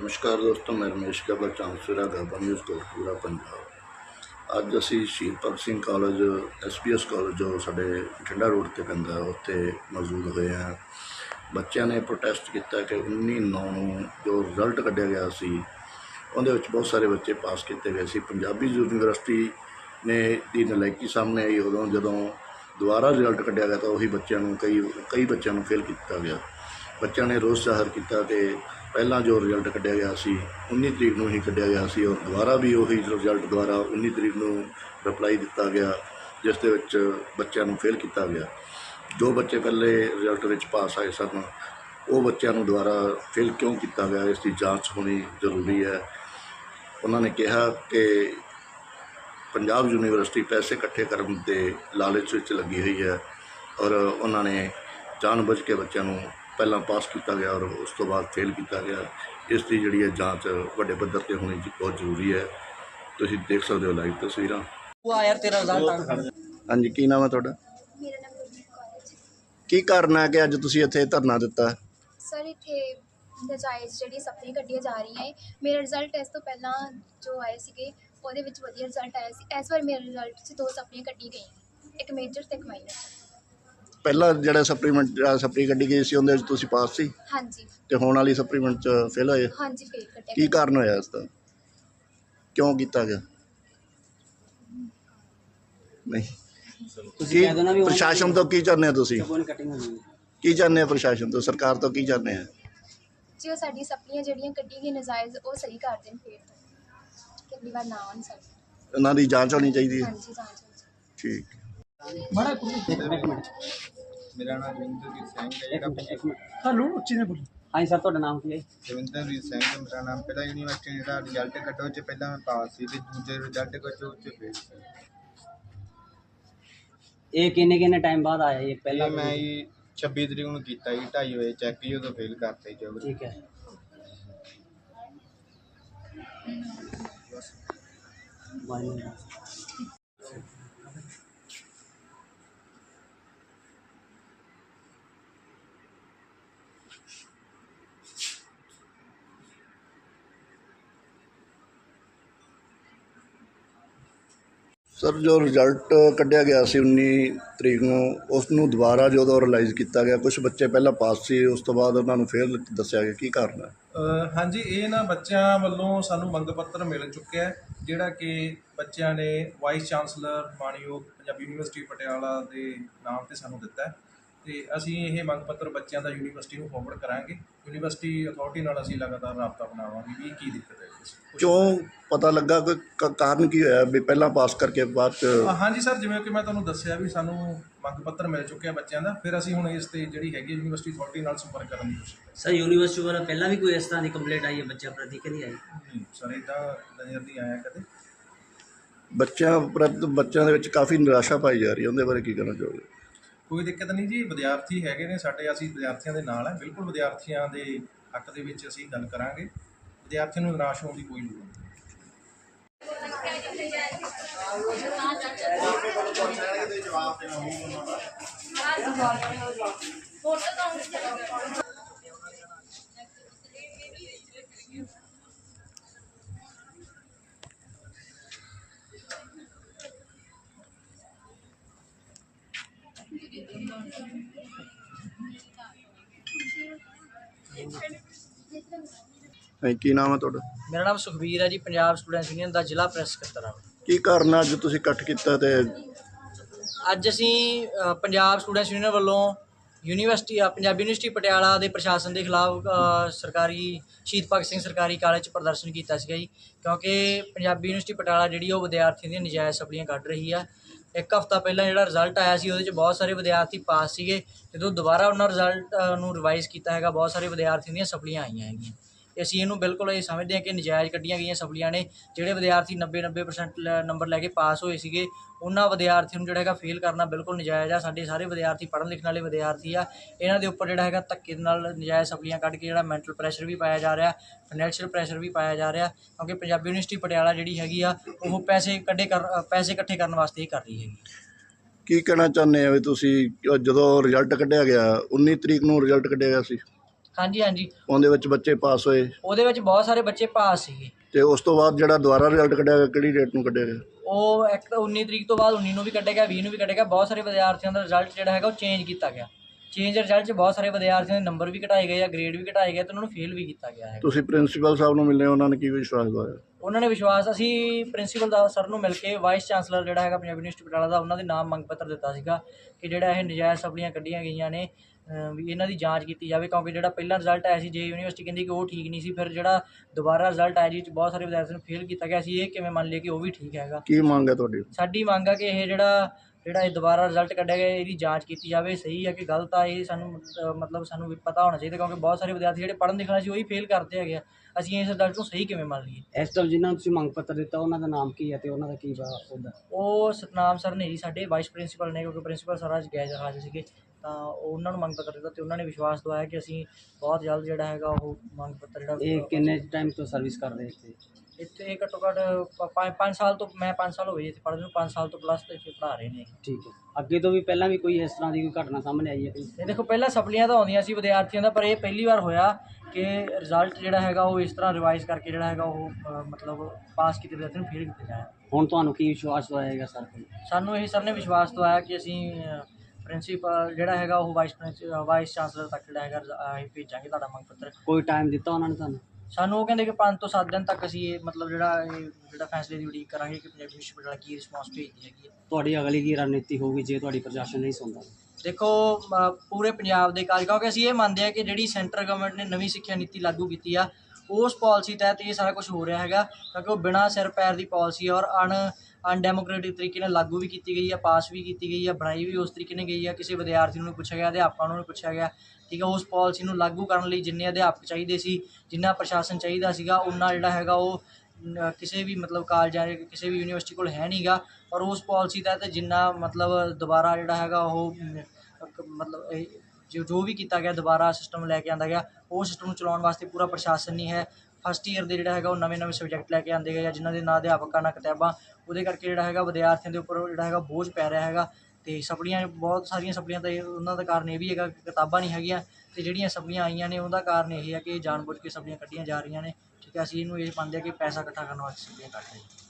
ਨਮਸਕਾਰ ਦੋਸਤੋ, ਮੈਂ ਰਮੇਸ਼ ਗੱਬਰ ਚਾਂਸਲਰ ਗੱਬਰ ਨਿਊਜ਼ ਕੋਟਪੂਰਾ ਪੰਜਾਬ। ਅੱਜ ਅਸੀਂ Shaheed Bhagat Singh college SPS college ਜੋ ਸਾਡੇ ਬਠਿੰਡਾ ਰੋਡ ਤੇ ਪੈਂਦਾ ਉੱਥੇ ਮੌਜੂਦ ਹੋਏ ਹਾਂ। ਬੱਚਿਆਂ ਨੇ ਪ੍ਰੋਟੈਸਟ ਕੀਤਾ ਕਿ 19 ਨੌ ਨੂੰ ਜੋ ਰਿਜ਼ਲਟ ਕੱਢਿਆ ਗਿਆ ਸੀ, ਉਹਦੇ ਵਿੱਚ ਬਹੁਤ ਸਾਰੇ ਬੱਚੇ ਪਾਸ ਕੀਤੇ ਗਏ ਸੀ। ਪੰਜਾਬੀ ਯੂਨੀਵਰਸਿਟੀ ਨੇ ਦੀ ਨਲਾਇਕੀ ਸਾਹਮਣੇ ਆਈ, ਉਦੋਂ ਜਦੋਂ ਦੁਬਾਰਾ ਰਿਜ਼ਲਟ ਕੱਢਿਆ ਗਿਆ ਤਾਂ ਉਹੀ ਬੱਚਿਆਂ ਨੂੰ, ਕਈ ਕਈ ਬੱਚਿਆਂ ਨੂੰ ਫੇਲ ਕੀਤਾ ਗਿਆ। ਬੱਚਿਆਂ ਨੇ ਰੋਸ ਜ਼ਾਹਰ ਕੀਤਾ ਕਿ ਪਹਿਲਾਂ ਜੋ ਰਿਜ਼ਲਟ ਕੱਢਿਆ ਗਿਆ ਸੀ 19 ਤਰੀਕ ਨੂੰ ਹੀ ਕੱਢਿਆ ਗਿਆ ਸੀ ਔਰ ਦੁਬਾਰਾ ਵੀ ਉਹੀ ਰਿਜ਼ਲਟ ਦੁਬਾਰਾ 19 ਤਰੀਕ ਨੂੰ ਰਿਪਲਾਈ ਦਿੱਤਾ ਗਿਆ, ਜਿਸ ਦੇ ਵਿੱਚ ਬੱਚਿਆਂ ਨੂੰ ਫੇਲ ਕੀਤਾ ਗਿਆ। ਜੋ ਬੱਚੇ ਪਹਿਲੇ ਰਿਜ਼ਲਟ ਵਿੱਚ ਪਾਸ ਆਏ ਸਨ, ਉਹ ਬੱਚਿਆਂ ਨੂੰ ਦੁਬਾਰਾ ਫੇਲ ਕਿਉਂ ਕੀਤਾ ਗਿਆ, ਇਸ ਦੀ ਜਾਂਚ ਹੋਣੀ ਜ਼ਰੂਰੀ ਹੈ। ਉਹਨਾਂ ਨੇ ਕਿਹਾ ਕਿ ਪੰਜਾਬ ਯੂਨੀਵਰਸਿਟੀ ਪੈਸੇ ਇਕੱਠੇ ਕਰਨ ਦੇ ਲਾਲਚ ਵਿੱਚ ਲੱਗੀ ਹੋਈ ਹੈ ਔਰ ਉਹਨਾਂ ਨੇ ਜਾਣਬੁੱਝ ਕੇ ਬੱਚਿਆਂ ਨੂੰ ਪਹਿਲਾਂ ਪਾਸ ਕੀਤਾ ਗਿਆ ਔਰ ਉਸ ਤੋਂ ਬਾਅਦ ਫੇਲ ਕੀਤਾ ਗਿਆ। ਇਸ ਦੀ ਜਿਹੜੀ ਹੈ ਜਾਂਚ ਵੱਡੇ ਪੱਧਰ ਤੇ ਹੋਣੀ ਬਹੁਤ ਜ਼ਰੂਰੀ ਹੈ। ਤੁਸੀਂ ਦੇਖ ਸਕਦੇ ਹੋ ਲਾਈਵ ਤਸਵੀਰਾਂ। ਉਹ ਯਾਰ ਤੇਰਾ ਰਿਜ਼ਲਟ ਆ। ਹਾਂਜੀ ਕੀ ਨਾਮ ਹੈ ਤੁਹਾਡਾ? ਮੇਰਾ ਨਾਮ ਗੁਰਜੀਤ ਕੌਰ ਹੈ ਜੀ। ਕੀ ਕਾਰਨ ਹੈ ਕਿ ਅੱਜ ਤੁਸੀਂ ਇੱਥੇ ਧਰਨਾ ਦਿੱਤਾ? ਸਰ ਇੱਥੇ ਨਜਾਇਜ਼ ਜਿਹੜੀ ਸਪਲੀਆਂ ਕੱਢੀਆਂ ਜਾ ਰਹੀਆਂ ਹੈ ਮੇਰਾ ਰਿਜ਼ਲਟ ਇਸ ਤੋਂ ਪਹਿਲਾਂ ਜੋ ਆਏ ਸੀਗੇ ਉਹਦੇ ਵਿੱਚ ਵਧੀਆ ਰਿਜ਼ਲਟ ਆਇਆ ਸੀ। ਇਸ ਵਾਰ ਮੇਰੇ ਰਿਜ਼ਲਟ 'ਚ ਦੋ ਸਪਲੀਆਂ ਕੱਢੀ ਗਈਆਂ। ਇੱਕ ਮੇਜਰ ਤੇ ਇੱਕ ਮਾਈਨਰ ਪਹਿਲਾਂ ਜਿਹੜਾ ਸਪਲੀਮੈਂਟ ਸਪਲੀ ਕੱਢੀ ਗਈ ਸੀ ਉਹਦੇ ਵਿੱਚ ਤੁਸੀਂ ਪਾਸ ਸੀ? ਹਾਂਜੀ। ਤੇ ਹੋਣ ਵਾਲੀ ਸਪਲੀਮੈਂਟ ਚ ਫੇਲ ਹੋਏ? ਹਾਂਜੀ ਫੇਲ ਕੱਟਿਆ ਕੀ ਕਾਰਨ ਹੋਇਆ ਇਸ ਦਾ? ਕਿਉਂ ਕੀਤਾ ਗਿਆ? ਨਹੀਂ। ਤੁਸੀਂ ਕਹਿ ਦੋ ਨਾ ਵੀ ਪ੍ਰਸ਼ਾਸਨ ਤੋਂ ਕੀ ਚਾਹੁੰਦੇ ਹੋ ਤੁਸੀਂ? ਕਟਿੰਗ ਹੈ। ਕੀ ਚਾਹੁੰਦੇ ਹੋ ਪ੍ਰਸ਼ਾਸਨ ਤੋਂ? ਸਰਕਾਰ ਤੋਂ ਕੀ ਚਾਹੁੰਦੇ ਆ? ਜੀ ਉਹ ਸਾਡੀ ਸਪਲੀਆਂ ਜਿਹੜੀਆਂ ਕੱਢੀਆਂ ਗਈਆਂ ਨਜਾਇਜ਼ ਉਹ ਸਹੀ ਕਰ ਦੇਣ ਫੇਰ। ਤੋਂ ਕਿ ਅਗਲੀ ਵਾਰ ਨਾ ਆਉਣ ਸਰ। ਉਹਨਾਂ ਦੀ ਜਾਂਚ ਹੋਣੀ ਚਾਹੀਦੀ ਹੈ। ਹਾਂਜੀ ਜਾਂਚ ਹੋ ਜਾਏ। ਠੀਕ। ਮਿੰਟ ਇੱਕ ਮਿੰਟ। ਮੇਰਾ ਨਾਮ ਜਵਿੰਦਰਜੀਤ ਸਿੰਘ ਹੈ ਇੱਕ ਜਿਹੜਾ ਮਿੰਟ ਇੱਕ ਮਿੰਟ। ਹਲੋ ਉੱਚੀ ਨੇ ਬੋਲੋ। ਹਾਂਜੀ ਸਰ ਤੁਹਾਡਾ ਨਾਮ ਕੀ ਹੈ? ਜਵਿੰਦਰਜੀਤ ਸਿੰਘ ਹੈ ਮੇਰਾ ਨਾਮ ਪਹਿਲਾ ਯੂਨੀਵਰਸਿਟੀ ਦਾ ਰਿਜ਼ਲਟ ਕੱਢੋ ਚ ਪਹਿਲਾਂ ਮੈਂ ਪਾਸ ਸੀ ਤੇ ਦੂਜੇ ਰਿਜ਼ਲਟ ਕੱਢੋ ਚ ਫੇਲ ਸੀ। ਇਹ ਕਿੰਨੇ ਕਿੰਨੇ ਟਾਈਮ ਬਾਅਦ ਆਇਆ ਇਹ ਪਹਿਲਾਂ ਪਹਿਲਾਂ ਮੈਂ ਹੀ 26 ਤਰੀਕ ਨੂੰ ਕੀਤਾ ਜੀ 2:30 ਵਜੇ ਚੈੱਕ ਹੀ ਉਦੋਂ ਫੇਲ ਕਰਤੇ ਜੋ ਠੀਕ ਹੈ। ਸਰ, ਜੋ ਰਿਜ਼ਲਟ ਕੱਢਿਆ ਗਿਆ ਸੀ 19 ਤਰੀਕ ਨੂੰ ਉਸ ਨੂੰ ਦੁਬਾਰਾ ਜਦੋਂ ਰਿਲਾਈਜ਼ ਕੀਤਾ ਗਿਆ ਕੁਝ ਬੱਚੇ ਪਹਿਲਾਂ ਪਾਸ ਸੀ, ਉਸ ਤੋਂ ਬਾਅਦ ਉਹਨਾਂ ਨੂੰ ਫਿਰ ਦੱਸਿਆ ਗਿਆ ਕੀ ਕਾਰਨ ਹੈ? ਹਾਂਜੀ, ਇਹ ਨਾ ਬੱਚਿਆਂ ਵੱਲੋਂ ਸਾਨੂੰ ਮੰਗ ਪੱਤਰ ਮਿਲ ਚੁੱਕਿਆ ਹੈ, ਜਿਹੜਾ ਕਿ ਬੱਚਿਆਂ ਨੇ ਵਾਈਸ ਚਾਂਸਲਰ ਮਾਣਯੋਗ ਪੰਜਾਬੀ ਯੂਨੀਵਰਸਿਟੀ ਪਟਿਆਲਾ ਦੇ ਨਾਮ ਤੇ ਸਾਨੂੰ ਦਿੱਤਾ ਹੈ। ਤੇ ਅਸੀਂ ਇਹ ਮੰਗ ਪੱਤਰ ਬੱਚਿਆਂ ਦਾ ਯੂਨੀਵਰਸਿਟੀ ਨੂੰ ਫਾਰਵਰਡ ਕਰਾਂਗੇ। ਯੂਨੀਵਰਸਿਟੀ ਅਥਾਰਟੀ ਨਾਲ ਅਸੀਂ ਲਗਾਤਾਰ ਰਾਬਤਾ ਬਣਾਵਾਂਗੇ। ਵੀ ਕੀ ਦਿੱਕਤ ਹੈ ਇਸ ਵਿੱਚ। ਕਿਉਂ ਪਤਾ ਲੱਗਾ ਕਿ ਕ- ਕਾਰਨ ਕੀ ਹੋਇਆ? ਵੀ ਪਹਿਲਾਂ ਪਾਸ ਕਰਕੇ ਬਾਅਦ ਚ ਅ, ਹਾਂਜੀ ਸਰ ਜਿਵੇਂ ਕਿ ਮੈਂ ਤੁਹਾਨੂੰ ਦੱਸਿਆ ਵੀ ਸਾਨੂੰ ਮੰਗ ਪੱਤਰ ਮਿਲ ਚੁੱਕਿਆ ਬੱਚਿਆਂ ਦਾ ਫਿਰ ਅਸੀਂ ਹੁਣ ਇਸ ਤੇ ਜਿਹੜੀ ਹੈਗੀ ਯੂਨੀਵਰਸਿਟੀ ਅਥਾਰਟੀ ਨਾਲ ਸੰਪਰਕ ਕਰਨ ਦੀ ਕੋਸ਼ਿਸ਼ ਕਰਾਂਗੇ। ਸਰ ਯੂਨੀਵਰਸਿਟੀ ਵੱਲੋਂ ਪਹਿਲਾਂ ਵੀ ਕੋਈ ਇਸ ਤਰ੍ਹਾਂ ਦੀ ਕੰਪਲੇਂਟ ਆਈ ਹੈ? ਬੱਚਿਆਂ ਪ੍ਰਤੀ ਕਿ ਨਹੀਂ ਆਈ? ਸਰ ਇਦਾਂ ਨਜ਼ਰ ਨਹੀਂ ਆਇਆ ਕਦੇ। ਬੱਚਿਆਂ ਪ੍ਰਤੀ ਬੱਚਿਆਂ ਦੇ ਵਿੱਚ ਕਾਫੀ ਨਿਰਾਸ਼ਾ ਪਾਈ ਜਾ ਰਹੀ ਹੈ। ਉਹਦੇ ਬਾਰੇ ਕੀ ਕਹਿਣਾ ਚਾਹੋਗੇ? ਕੋਈ ਦਿੱਕਤ ਨਹੀਂ ਜੀ ਵਿਦਿਆਰਥੀ ਹੈਗੇ ਨੇ ਸਾਡੇ ਅਸੀਂ ਵਿਦਿਆਰਥੀਆਂ ਦੇ ਨਾਲ ਹੈ ਬਿਲਕੁਲ ਵਿਦਿਆਰਥੀਆਂ ਦੇ ਹੱਕ ਦੇ ਵਿੱਚ ਅਸੀਂ ਗੱਲ ਕਰਾਂਗੇ ਵਿਦਿਆਰਥੀਆਂ ਨੂੰ ਨਿਰਾਸ਼ ਹੋਣ ਦੀ ਕੋਈ ਲੋੜ ਨਹੀਂ ਕੀ ਨਾਮ ਹੈ ਤੁਹਾਡਾ? ਮੇਰਾ ਨਾਮ ਸੁਖਬੀਰ ਹੈ ਜੀ ਪੰਜਾਬ ਸਟੂਡੈਂਟਸ ਯੂਨੀਅਨ ਦਾ ਜ਼ਿਲ੍ਹਾ ਪ੍ਰੈਸ ਸਕੱਤਰ ਹਾਂ ਕੀ ਕਾਰਨ ਅੱਜ ਤੁਸੀਂ ਇਕੱਠ ਕੀਤਾ ਤੇ ਅੱਜ ਅਸੀਂ ਅ, ਪੰਜਾਬ ਸਟੂਡੈਂਟਸ ਯੂਨੀਅਨ ਵੱਲੋਂ ਯੂਨੀਵਰਸਿਟੀ ਅ, ਪੰਜਾਬੀ ਯੂਨੀਵਰਸਿਟੀ ਪਟਿਆਲਾ ਦੇ ਪ੍ਰਸ਼ਾਸਨ ਦੇ ਖਿਲਾਫ ਅ, ਸਰਕਾਰੀ ਸ਼ਹੀਦ ਭਗਤ ਸਿੰਘ ਸਰਕਾਰੀ ਕਾਲਜ 'ਚ ਪ੍ਰਦਰਸ਼ਨ ਕੀਤਾ ਸੀਗਾ ਜੀ। ਕਿਉਂਕਿ ਪੰਜਾਬੀ ਯੂਨੀਵਰਸਿਟੀ ਪਟਿਆਲਾ ਜਿਹੜੀ ਉਹ ਵਿਦਿਆਰਥੀਆਂ ਦੀਆਂ ਨਜਾਇਜ਼ ਸਪਲੀਆਂ ਕੱਢ ਰਹੀ ਆ। ਇੱਕ ਹਫਤਾ ਪਹਿਲਾਂ ਜਿਹੜਾ ਰਿਜ਼ਲਟ ਆਇਆ ਸੀ, ਉਹਦੇ 'ਚ ਬਹੁਤ ਸਾਰੇ ਵਿਦਿਆਰਥੀ ਪਾਸ ਸੀਗੇ। ਜਦੋਂ ਦੁਬਾਰਾ ਉਹਨਾਂ ਰਿਜ਼ਲਟ ਨੂੰ ਰਿਵਾਈਜ਼ ਕੀਤਾ ਹੈਗਾ, ਬਹੁਤ ਸਾਰੇ ਵਿਦਿਆਰਥੀਆਂ ਦੀਆਂ ਸਪਲੀਆਂ ਆਈਆਂ ਹੈਗੀਆਂ। ਅਸੀਂ ਇਹਨੂੰ ਬਿਲਕੁਲ ਇਹ ਸਮਝਦੇ ਹਾਂ ਕਿ ਨਜਾਇਜ਼ ਕੱਢੀਆਂ ਗਈਆਂ ਸਪਲੀਆਂ ਨੇ, ਜਿਹੜੇ ਵਿਦਿਆਰਥੀ 90 90% ਲੈ- ਨੰਬਰ ਲੈ ਕੇ ਪਾਸ ਹੋਏ ਸੀਗੇ, ਉਹਨਾਂ ਵਿਦਿਆਰਥੀਆਂ ਨੂੰ ਜਿਹੜਾ ਹੈਗਾ ਫੇਲ ਕਰਨਾ ਬਿਲਕੁਲ ਨਜਾਇਜ਼ ਆ। ਸਾਡੇ ਸਾਰੇ ਵਿਦਿਆਰਥੀ ਪੜ੍ਹਨ ਲਿਖਣ ਵਾਲੇ ਵਿਦਿਆਰਥੀ ਆ। ਇਹਨਾਂ ਦੇ ਉੱਪਰ ਜਿਹੜਾ ਹੈਗਾ ਧੱਕੇ ਦੇ ਨਾਲ ਨਜਾਇਜ਼ ਸਪਲੀਆਂ ਕੱਢ ਕੇ ਜਿਹੜਾ ਮੈਂਟਲ ਪ੍ਰੈਸ਼ਰ ਵੀ ਪਾਇਆ ਜਾ ਰਿਹਾ ਫਾਈਨੈਂਸ਼ੀਅਲ ਪ੍ਰੈਸ਼ਰ ਵੀ ਪਾਇਆ ਜਾ ਰਿਹਾ, ਕਿਉਂਕਿ ਪੰਜਾਬੀ ਯੂਨੀਵਰਸਿਟੀ ਪਟਿਆਲਾ ਜਿਹੜੀ ਹੈਗੀ ਆ, ਉਹ ਪੈਸੇ ਕੱਢੇ ਕਰ, ਪੈਸੇ ਇਕੱਠੇ ਕਰਨ ਵਾਸਤੇ ਹੀ ਕਰ ਰਹੀ ਹੈਗੀ। ਕੀ ਕਹਿਣਾ ਚਾਹੁੰਦੇ ਆ ਵੀ ਤੁਸੀਂ, ਜਦੋਂ ਰਿਜ਼ਲਟ ਕੱਢਿਆ ਗਿਆ 19 ਤਰੀਕ ਨੂੰ ਰਿਜ਼ਲਟ ਕੱਢਿਆ ਗਿਆ ਸੀ? ਹਾਂਜੀ ਹਾਂਜੀ। ਉਹਦੇ ਵਿੱਚ ਬੱਚੇ ਪਾਸ ਹੋਏ? ਉਹਦੇ ਵਿੱਚ ਬਹੁਤ ਸਾਰੇ ਬੱਚੇ ਪਾਸ ਸੀਗੇ। ਤੇ ਉਸ ਤੋਂ ਬਾਅਦ ਜਿਹੜਾ ਦੁਬਾਰਾ ਰਿਜ਼ਲਟ ਕੱਢਿਆ ਗਿਆ ਕਿਹੜੀ ਡੇਟ ਨੂੰ ਕੱਢਿਆ ਗਿਆ? ਉਹ ਇੱਕ ਤਾਂ 19 ਤਰੀਕ ਤੋਂ ਬਾਅਦ 19 ਨੂੰ ਵੀ ਕੱਢਿਆ ਗਿਆ 20 ਨੂੰ ਵੀ ਕੱਢਿਆ ਗਿਆ। ਬਹੁਤ ਸਾਰੇ ਵਿਦਿਆਰਥੀਆਂ ਦਾ ਰਿਜ਼ਲਟ ਜਿਹੜਾ ਹੈਗਾ ਉਹ ਚੇਂਜ ਕੀਤਾ ਗਿਆ। ਚੇਂਜ ਰਿਜ਼ਲਟ 'ਚ ਬਹੁਤ ਸਾਰੇ ਵਿਦਿਆਰਥੀਆਂ ਦੇ ਨੰਬਰ ਵੀ ਘਟਾਏ ਗਏ ਆ ਗ੍ਰੇਡ ਵੀ ਘਟਾਏ ਗਏ ਤੇ ਉਹਨਾਂ ਨੂੰ ਫੇਲ ਵੀ ਕੀਤਾ ਗਿਆ ਹੈ ਤੁਸੀਂ ਪ੍ਰਿੰਸੀਪਲ ਸਾਹਿਬ ਨੂੰ ਮਿਲੇ ਉਹਨਾਂ ਨੇ ਕੀ ਵਿਸ਼ਵਾਸ ਦਵਾਇਆ? ਉਹਨਾਂ ਨੇ ਵਿਸ਼ਵਾਸ ਅਸੀਂ ਪ੍ਰਿੰਸੀਪਲ ਦਾ ਸਰ ਨੂੰ ਮਿਲ ਕੇ ਵਾਈਸ ਚਾਂਸਲਰ ਜਿਹੜਾ ਹੈਗਾ ਪੰਜਾਬੀ ਯੂਨੀਵਰਸਿਟੀ ਪਟਿਆਲਾ ਦਾ ਉਹਨਾਂ ਦੇ ਨਾਮ ਮੰਗ ਪੱਤਰ ਦਿੱਤਾ ਸੀਗਾ ਕਿ ਜਿਹੜਾ ਇਹ ਨਜਾਇਜ਼ ਸਪਲੀਆਂ ਕੱਢੀਆਂ ਗਈਆਂ ਨੇ ਵੀ ਇਹਨਾਂ ਦੀ ਜਾਂਚ ਕੀਤੀ ਜਾਵੇ ਕਿਉਂਕਿ ਜਿਹੜਾ ਪਹਿਲਾ ਰਿਜ਼ਲਟ ਆਇਆ ਸੀ ਜੇ ਯੂਨੀਵਰਸਿਟੀ ਕਹਿੰਦੀ ਕਿ ਉਹ ਠੀਕ ਨਹੀਂ ਸੀ ਫਿਰ ਜਿਹੜਾ ਦੁਬਾਰਾ ਰਿਜ਼ਲਟ ਆਇਆ ਜਿਸ 'ਚ ਬਹੁਤ ਸਾਰੇ ਵਿਦਿਆਰਥੀਆਂ ਨੂੰ ਫੇਲ ਕੀਤਾ ਗਿਆ ਸੀ ਇਹ ਕਿਵੇਂ ਮੰਨ ਲਈਏ ਕਿ ਉਹ ਵੀ ਠੀਕ ਹੈਗਾ? ਕੀ ਮੰਗ ਹੈ ਤੁਹਾਡੀ? ਸਾਡੀ ਮੰਗ ਆ ਕਿ ਇਹ ਜਿਹੜਾ ਜਿਹੜਾ ਇਹ ਦੁਬਾਰਾ ਰਿਜ਼ਲਟ ਕੱਢਿਆ ਗਿਆ ਇਹਦੀ ਜਾਂਚ ਕੀਤੀ ਜਾਵੇ ਸਹੀ ਹੈ ਕਿ ਗਲਤ ਆ ਇਹ ਸਾਨੂੰ ਮਤਲਬ ਸਾਨੂੰ ਵੀ ਪਤਾ ਹੋਣਾ ਚਾਹੀਦਾ ਕਿਉਂਕਿ ਬਹੁਤ ਸਾਰੇ ਵਿਦਿਆਰਥੀ ਜਿਹੜੇ ਪੜ੍ਹਨ ਲਿਖਣ ਸੀ ਉਹੀ ਫੇਲ ਕਰਦੇ ਹੈਗੇ ਆ। ਅਸੀਂ ਇਸ ਰਿਜ਼ਲਟ ਨੂੰ ਸਹੀ ਕਿਵੇਂ ਮੰਨ ਲਈਏ? ਇਸ ਤੋਂ ਜਿਨ੍ਹਾਂ ਨੂੰ ਤੁਸੀਂ ਮੰਗ ਪੱਤਰ ਦਿੱਤਾ ਉਹਨਾਂ ਦਾ ਨਾਮ ਕੀ ਹੈ ਤੇ ਉਹਨਾਂ ਦਾ ਕੀ ਉਹਦਾ ਉਹ ਸਤਨਾਮ ਸਰ ਨੇ ਜੀ ਸਾਡੇ ਵਾਈਸ ਪ੍ਰਿੰਸੀਪਲ ਨੇ ਕਿਉਂਕਿ ਪ੍ਰਿੰਸੀਪਲ ਸਰ ਅੱਜ ਗੈਰ ਹਾਜ਼ਰ ਸੀਗੇ। ਤਾਂ ਉਹ ਉਹਨਾਂ ਨੂੰ ਮੰਗ ਪੱਤਰ ਦਿੱਤਾ ਤੇ ਉਹਨਾਂ ਨੇ ਵਿਸ਼ਵਾਸ ਦਵਾਇਆ ਕਿ ਅਸੀਂ ਬਹੁਤ ਜਲਦ ਜਿਹੜਾ ਹੈਗਾ ਉਹ ਮੰਗ ਪੱਤਰ ਜਿਹੜਾ ਇਹ ਕਿੰਨੇ ਟਾਈਮ ਤੋਂ ਸਰਵਿਸ ਕਰ ਰਹੇ ਇੱਥੇ? ਇੱਥੇ ਘੱਟੋ ਘੱਟ 5 ਸਾਲ ਤੋਂ ਮੈਂ 5 ਸਾਲ ਹੋ ਗਏ ਇੱਥੇ ਪੜ੍ਹਦੇ ਨੂੰ 5 ਸਾਲ ਤੋਂ ਪਲੱਸ ਤੇ ਇੱਥੇ ਪੜ੍ਹਾ ਰਹੇ ਨੇ। ਠੀਕ ਹੈ। ਅੱਗੇ ਤੋਂ ਵੀ ਪਹਿਲਾਂ ਵੀ ਕੋਈ ਇਸ ਤਰ੍ਹਾਂ ਦੀ ਕੋਈ ਘਟਨਾ ਸਾਹਮਣੇ ਆਈ ਹੈ ਕੋਈ? ਇਹ ਦੇਖੋ ਪਹਿਲਾਂ ਸਪਲੀਆਂ ਤਾਂ ਆਉਂਦੀਆਂ ਸੀ ਵਿਦਿਆਰਥੀਆਂ ਦਾ ਪਰ ਇਹ ਪਹਿਲੀ ਵਾਰ ਹੋਇਆ ਕਿ ਰਿਜ਼ਲਟ ਜਿਹੜਾ ਹੈਗਾ ਉਹ ਇਸ ਤਰ੍ਹਾਂ ਰਿਵਾਈਜ਼ ਕਰਕੇ ਜਿਹੜਾ ਹੈਗਾ ਉਹ ਅ, ਮਤਲਬ ਪਾਸ ਕੀਤੇ ਵਿਦਿਆਰਥੀਆਂ ਨੂੰ ਫੇਲ ਕੀਤਾ ਜਾਏ। ਹੁਣ ਤੁਹਾਨੂੰ ਕੀ ਵਿਸ਼ਵਾਸ ਹੋਏਗਾ ਸਰ? ਸਾਨੂੰ ਇਹ ਸਰ ਨੇ ਵਿਸ਼ਵਾਸ ਦਵਾਇਆ ਕਿ ਅਸੀਂ ਪ੍ਰਿੰਸੀਪਲ ਜਿਹੜਾ ਹੈਗਾ ਉਹ ਵਾਈਸ ਪ੍ਰਿੰਸੀਪਲ ਵਾਈਸ ਚਾਂਸਲਰ ਤੱਕ ਜਿਹੜਾ ਹੈਗਾ ਅ, ਭੇਜਾਂਗੇ ਤੁਹਾਡਾ ਮੰਗ ਪੱਤਰ। ਕੋਈ ਟਾਈਮ ਦਿੱਤਾ ਉਹਨਾਂ ਨੇ ਤੁਹਾਨੂੰ? ਸਾਨੂੰ ਉਹ ਕਹਿੰਦੇ ਕਿ 5 ਤੋਂ 7 ਦਿਨ ਤੱਕ ਅਸੀਂ ਇਹ ਮਤਲਬ ਜਿਹੜਾ ਇਹ ਜਿਹੜਾ ਫੈਸਲੇ ਦੀ ਉਡੀਕ ਕਰਾਂਗੇ ਕਿ ਪੰਜਾਬੀ ਪਟਿਆਲਾ ਕੀ ਰਿਸਪੌਂਸ ਭੇਜਦੀ ਹੈਗੀ ਹੈ। ਤੁਹਾਡੀ ਅਗਲੀ ਕੀ ਰਣਨੀਤੀ ਹੋਊਗੀ ਜੇ ਤੁਹਾਡੀ ਪ੍ਰਸ਼ਾਸਨ ਨਹੀਂ ਸੁਣਦਾ? ਦੇਖੋ ਅ, ਪੂਰੇ ਪੰਜਾਬ ਦੇ ਕਾਜ ਕਿਉਂਕਿ ਅਸੀਂ ਇਹ ਮੰਨਦੇ ਹਾਂ ਕਿ ਜਿਹੜੀ ਸੈਂਟਰ ਗਵਰਨਮੈਂਟ ਨੇ ਨਵੀਂ ਸਿੱਖਿਆ ਨੀਤੀ ਲਾਗੂ ਕੀਤੀ ਆ ਉਸ ਪਾਲਿਸੀ ਤਹਿਤ ਇਹ ਸਾਰਾ ਕੁਝ ਹੋ ਰਿਹਾ ਹੈਗਾ ਕਿਉਂਕਿ ਉਹ ਬਿਨਾਂ ਸਿਰ ਪੈਰ ਦੀ ਪਾਲਿਸੀ ਔਰ ਅਨ ਅਨਡੈਮੋਕ੍ਰੈਟਿਕ ਤਰੀਕੇ ਨਾਲ ਲਾਗੂ ਵੀ ਕੀਤੀ ਗਈ ਆ ਪਾਸ ਵੀ ਕੀਤੀ ਗਈ ਆ ਬਣਾਈ ਵੀ ਉਸ ਤਰੀਕੇ ਨਾਲ ਗਈ ਹੈ ਕਿਸੇ ਵਿਦਿਆਰਥੀ ਨੂੰ ਨਹੀਂ ਪੁੱਛਿਆ ਗਿਆ ਅਧਿਆਪਕਾਂ ਨੂੰ ਨਹੀਂ ਪੁੱਛਿਆ ਗਿਆ ਠੀਕ ਹੈ ਉਸ ਪਾਲਿਸੀ ਨੂੰ ਲਾਗੂ ਕਰਨ ਲਈ ਜਿੰਨੇ ਅਧਿਆਪਕ ਚਾਹੀਦੇ ਸੀ ਜਿੰਨਾ ਪ੍ਰਸ਼ਾਸਨ ਚਾਹੀਦਾ ਸੀਗਾ ਉਹਨਾਂ ਜਿਹੜਾ ਹੈਗਾ ਉਹ ਕਿਸੇ ਵੀ ਮਤਲਬ ਕਾਲਜਾਂ ਜਾਂ ਕਿਸੇ ਵੀ ਯੂਨੀਵਰਸਿਟੀ ਕੋਲ ਹੈ ਨਹੀਂਗਾ ਔਰ ਉਸ ਪਾਲਿਸੀ ਤਹਿਤ ਜਿੰਨਾ ਮਤਲਬ ਦੁਬਾਰਾ ਜਿਹੜਾ ਹੈਗਾ ਉਹ ਮ, ਮਤਲਬ ਜੋ ਜੋ ਵੀ ਕੀਤਾ ਗਿਆ, ਦੁਬਾਰਾ ਸਿਸਟਮ ਲੈ ਕੇ ਆਉਂਦਾ ਗਿਆ, ਉਹ ਸਿਸਟਮ ਨੂੰ ਚਲਾਉਣ ਵਾਸਤੇ ਪੂਰਾ ਪ੍ਰਸ਼ਾਸਨ ਨਹੀਂ ਹੈ। ਫਸਟ ਈਅਰ ਦੇ ਜਿਹੜਾ ਹੈਗਾ, ਉਹ ਨਵੇਂ ਨਵੇਂ ਸਬਜੈਕਟ ਲੈ ਕੇ ਆਉਂਦੇ ਗਏ ਆ, ਜਿਨ੍ਹਾਂ ਦੇ ਨਾਂ ਅਧਿਆਪਕਾਂ ਨਾਲ ਕਿਤਾਬਾਂ, ਉਹਦੇ ਕਰਕੇ ਜਿਹੜਾ ਹੈਗਾ ਵਿਦਿਆਰਥੀਆਂ ਦੇ ਉੱਪਰ ਜਿਹੜਾ ਹੈਗਾ ਬੋਝ ਪੈ ਰਿਹਾ ਹੈਗਾ। ਅਤੇ ਸਪਲੀਆਂ ਬਹੁਤ ਸਾਰੀਆਂ ਸਪਲੀਆਂ ਤਾਂ ਇਹ- ਉਹਨਾਂ ਦਾ ਕਾਰਨ ਇਹ ਵੀ ਹੈਗਾ ਕਿ ਕਿਤਾਬਾਂ ਨਹੀਂ ਹੈਗੀਆਂ ਅਤੇ ਜਿਹੜੀਆਂ ਸਪਲੀਆਂ ਆਈਆਂ ਨੇ, ਉਹਦਾ ਕਾਰਨ ਇਹ ਹੈ ਕਿ ਜਾਣਬੁੱਝ ਕੇ ਸਪਲੀਆਂ ਕੱਢੀਆਂ ਜਾ ਰਹੀਆਂ ਨੇ। ਠੀਕ ਹੈ, ਅਸੀਂ ਇਹਨੂੰ ਇਹ ਮੰਨਦੇ ਹਾਂ ਕਿ ਪੈਸਾ ਇਕੱਠਾ ਕਰਨ ਵਾਸਤੇ ਸਪਲੀਆਂ ਕੱਢ ਰਹੇ ਹਾਂ।